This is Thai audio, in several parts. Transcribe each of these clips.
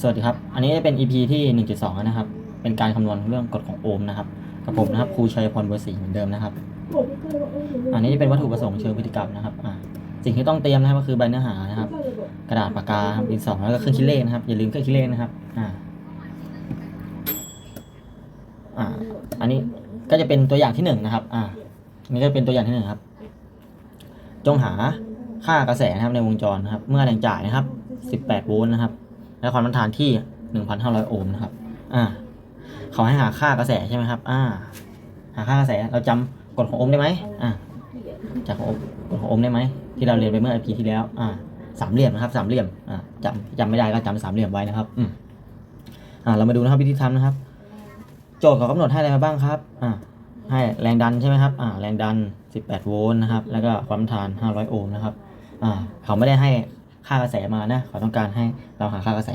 สวัสดีครับ อันนี้จะเป็น EP ที่ 1.2 นะครับ เป็นการคำนวณเรื่องกฎของโอห์มนะครับ กับผมนะครับ ครูชัยพรเบอร์สีเหมือนเดิมนะครับ อันนี้จะเป็นวัตถุประสงค์เชิงพฤติกรรมนะครับอ่าสิ่งที่ต้องเตรียมนะครับก็คือใบเนื้อหานะครับ กระดาษปากกาดินสอแล้วก็เครื่องคิดเลขนะครับ อย่าลืมเครื่องคิดเลขนะครับ อ่า อ่า อันนี้ก็จะเป็นตัวอย่างที่หนึ่งนะครับ อ่านนี้ก็เป็นตัวอย่างที่หนึ่งครับ จงหาค่ากระแสนะครับในวงจรนะครับ เมื่อแรงจ่ายนะครับ 18 โวลต์นะครับ และความต้านทานที่ 1,500 โอห์มนะครับ อ่า เขาให้หาค่ากระแสใช่ไหมครับ อ่า หาค่ากระแส เราจำกฎของโอห์มได้ไหมอ่าจากของโอห์มกฎของโอห์มได้ไหมที่เราเรียนไปเมื่อ EP ที่แล้ว อ่า สามเหลี่ยมนะครับ สามเหลี่ยม อ่าจำจำไม่ได้ก็จำสามเหลี่ยมไว้นะครับ อืมอ่า เรามาดูนะครับวิธีทำนะครับ โจทย์เขากำหนดให้อะไรมาบ้างครับ อ่า ให้แรงดันใช่ไหมครับ อ่า แรงดัน 18 โวลต์นะครับ แล้วก็ความต้านทาน 500 โอห์มนะครับ อ่า เขาไม่ได้ให้ ค่ากระแสมานะเขาต้องการให้เราหาค่ากระแส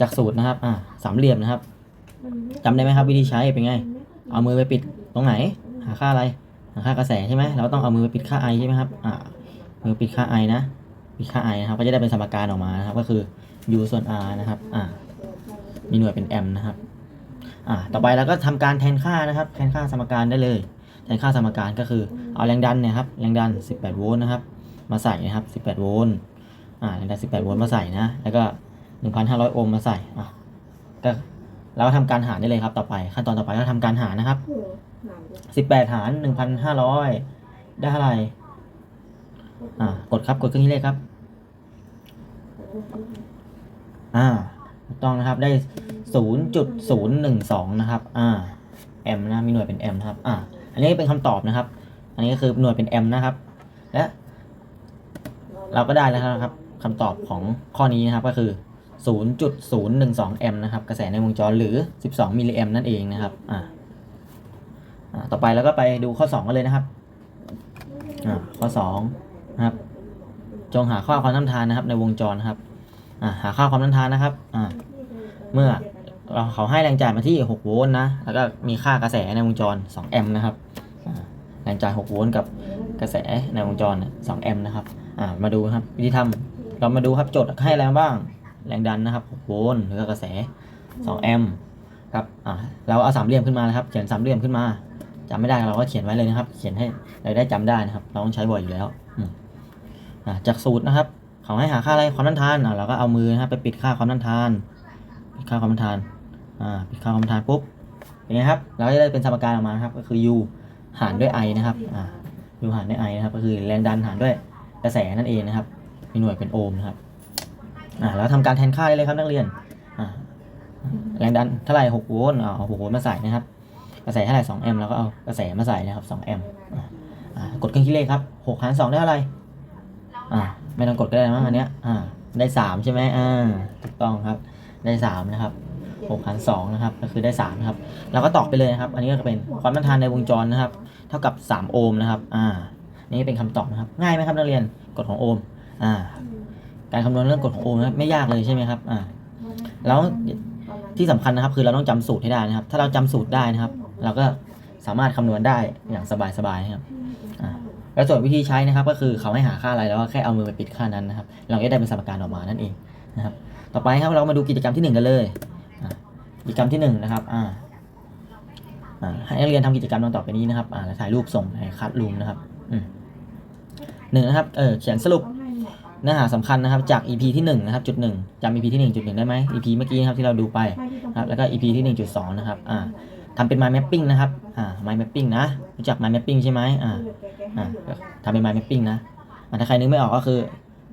จากสูตรนะครับ อ่าสามเหลี่ยมนะครับจำได้ไหมครับ วิธีใช้เป็นไง เอามือไปปิดตรงไหน หาค่าอะไร หาค่ากระแสใช่ไหมเราต้องเอามือไปปิดค่าไอใช่ไหมครับ อ่ามือปิดค่าไอนะปิดค่าไอนะครับ ก็จะได้เป็นสมการออกมานะครับ ก็คือ u ส่วน r นะครับ อ่ามีหน่วยเป็นแอมป์นะครับ อ่า ต่อไปเราก็ทำการแทนค่านะครับ แทนค่าสมการได้เลย แทนค่าสมการก็คือ เอาแรงดันเนี่ยครับ แรงดัน 18 โวลต์นะครับ มาใส่นะครับ 18 โวลต์ อ่าแรงดัน18โวลต์มาใส่นะ แล้วก็1,500โอห์มมาใส่อะก็เราก็ทำการหารได้เลยครับต่อไป ขั้นตอนต่อไปก็ทำการหารนะครับ18หาร1,500ได้เท่าไหร่อ่ากดครับกดเครื่องคิดเลขครับ อ่าถูกต้องนะครับได้0.012นะครับ อ่าแอมป์นะมีหน่วยเป็นแอมป์นะครับ อ่า อันนี้เป็นคำตอบนะครับ อันนี้ก็คือหน่วยเป็นแอมป์นะครับ และ เราก็ได้แล้วนะครับ คำตอบของข้อนี้นะครับก็คือ 0.012 แอมป์นะครับกระแสในวงจรหรือ 12 มิลลิแอมป์นั่นเองนะครับอ่าต่อไปแล้วก็ไปดูข้อ 2 กันเลยนะครับอ่าข้อ2นะครับจงหาค่าความต้านทานนะครับในวงจรนะครับอ่าหาค่าความต้านทานนะครับอ่าเมื่อเราเขาให้แรงจ่ายมาที่ 6 โวลต์นะ แล้วก็มีค่ากระแสในวงจร 2 แอมป์นะครับอ่าแรงจ่าย 6 โวลต์กับกระแสในวงจร 2 แอมป์นะครับอ่ามาดูครับ วิธีทำ เรามาดูครับโจทย์ให้แรงบ้าง แรงดันนะครับ6โวลต์แล้วก็กระแส2แอมป์ครับอ่าเราเอาสามเหลี่ยมขึ้นมานะครับ เขียนสามเหลี่ยมขึ้นมาจำไม่ได้เราก็เขียนไว้เลยนะครับ เขียนให้เราได้จำได้นะครับ เราต้องใช้บ่อยอยู่แล้วอ่าจากสูตรนะครับเขาให้หาค่าอะไรความต้านทานอ่าเราก็เอามือนะครับไปปิดค่าความต้านทานปิดค่าความต้านทานอ่าปิดค่าความต้านทานปุ๊บเป็นไงครับเราก็จะได้เป็นสมการออกมาครับก็คือ u หารด้วย i นะครับอ่า u หารด้วย i นะครับก็คือแรงดันหารด้วยกระแสนั่นเองนะครับ มีหน่วยเป็นโอห์มนะครับอ่าแล้วทำการแทนค่าได้เลยครับนักเรียนอ่าแรงดันเท่าไหร่6โวลต์เอา6โวลต์มาใส่นะครับ กระแสเท่าไหร่2แอมป์แล้วก็เอากระแสมาใส่นะครับ2แอมป์อ่ากดเครื่องคิดเลขครับ6หาร2ได้เท่าไหร่อ่าไม่ต้องกดก็ได้มั้งอันเนี้ยอ่าได้3ใช่ไหมอ่าถูกต้องครับ ได้3นะครับ6หาร2นะครับ ก็คือได้3นะครับเราก็ตอกไปเลยนะครับ อันนี้ก็จะเป็นความต้านทานในวงจรนะครับ เท่ากับ3โอห์มนะครับ อ่า นี่เป็นคำตอบนะครับ ง่ายไหมครับนักเรียน กฎของโอห์ม อ่า การคำนวณเรื่องกฎโอห์มนะครับไม่ยากเลยใช่ไหมครับ อ่า แล้วที่สำคัญนะครับคือเราต้องจำสูตรให้ได้นะครับ ถ้าเราจำสูตรได้นะครับ เราก็สามารถคำนวณได้อย่างสบายๆนะครับอ่าแล้วส่วนวิธีใช้นะครับ ก็คือเขาให้หาค่าอะไรแล้วก็แค่เอามือไปปิดค่านั้นนะครับ เราก็ได้เป็นสมการออกมานั่นเองนะครับ ต่อไปครับเรามาดูกิจกรรมที่หนึ่งกันเลยกิจกรรมที่หนึ่งนะครับอ่าให้นักเรียนทำกิจกรรมดังต่อไปนี้นะครับอ่าถ่ายรูปส่งในคัดรูมนะครับหนึ่งนะครับเออเขียนสรุป เนื้อหาสำคัญนะครับจาก EP ที่หนึ่งนะครับจุดหนึ่งจำ EP ที่หนึ่งจุดหนึ่งได้ไหม EP เมื่อกี้นะครับที่เราดูไปครับแล้วก็ EP ที่หนึ่งจุดสองนะครับอ่าทำเป็น mind mapping นะครับอ่า mind mapping นะรู้จัก mind mapping ใช่ไหมอ่าอ่าทำเป็น mind mapping นะอ่าถ้าใครนึกไม่ออกก็คือ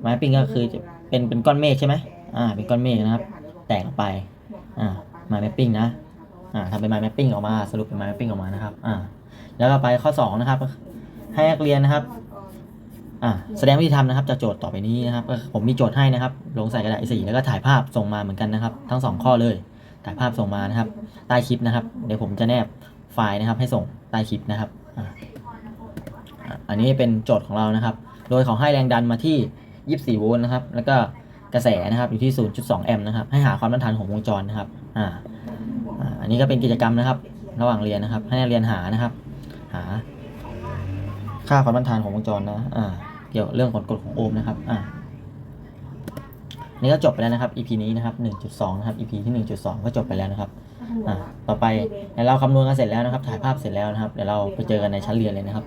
mind mapping ก็คือจะเป็นเป็นก้อนเมฆใช่ไหมอ่าเป็นก้อนเมฆนะครับ แตกออกไปอ่า mind mapping นะอ่าทำเป็น mind mapping ออกมาสรุปเป็น mind mapping ออกมานะครับอ่าแล้วก็ไปข้อ2นะครับให้นักเรียนนะครับ อ่าแสดงวิธีทำนะครับจากโจทย์ต่อไปนี้นะครับก็ผมมีโจทย์ให้นะครับ ลงใส่กระดาษ A4 แล้วก็ถ่ายภาพส่งมาเหมือนกันนะครับ ทั้ง 2 ข้อเลย ถ่ายภาพส่งมานะครับ ใต้คลิปนะครับ เดี๋ยวผมจะแนบไฟล์นะครับ ให้ส่งใต้คลิปนะครับอะอันนี้เป็นโจทย์ของเรานะครับ โดยเขาให้แรงดันมาที่ 24 โวลต์นะครับ แล้วก็กระแสนะครับอยู่ที่ 0.2 แอมป์นะครับ ให้หาความต้านทานของวงจรนะครับ อ่า อันนี้ก็เป็นกิจกรรมนะครับ ระหว่างเรียนนะครับ ให้นักเรียนหานะครับ หา ค่าความต้านทานของวงจรนะ อ่า เกี่ยวเรื่องผลกฎของโอห์มนะครับอ่านี่ก็จบไปแล้วนะครับ EP นี้นะครับ 1.2 นะครับ EP ที่ 1.2 ก็จบไปแล้วนะครับอ่าต่อไปเดี๋ยวเราคำนวณกันเสร็จแล้วนะครับ ถ่ายภาพเสร็จแล้วนะครับ เดี๋ยวเราไปเจอกันในชั้นเรียนเลยนะครับ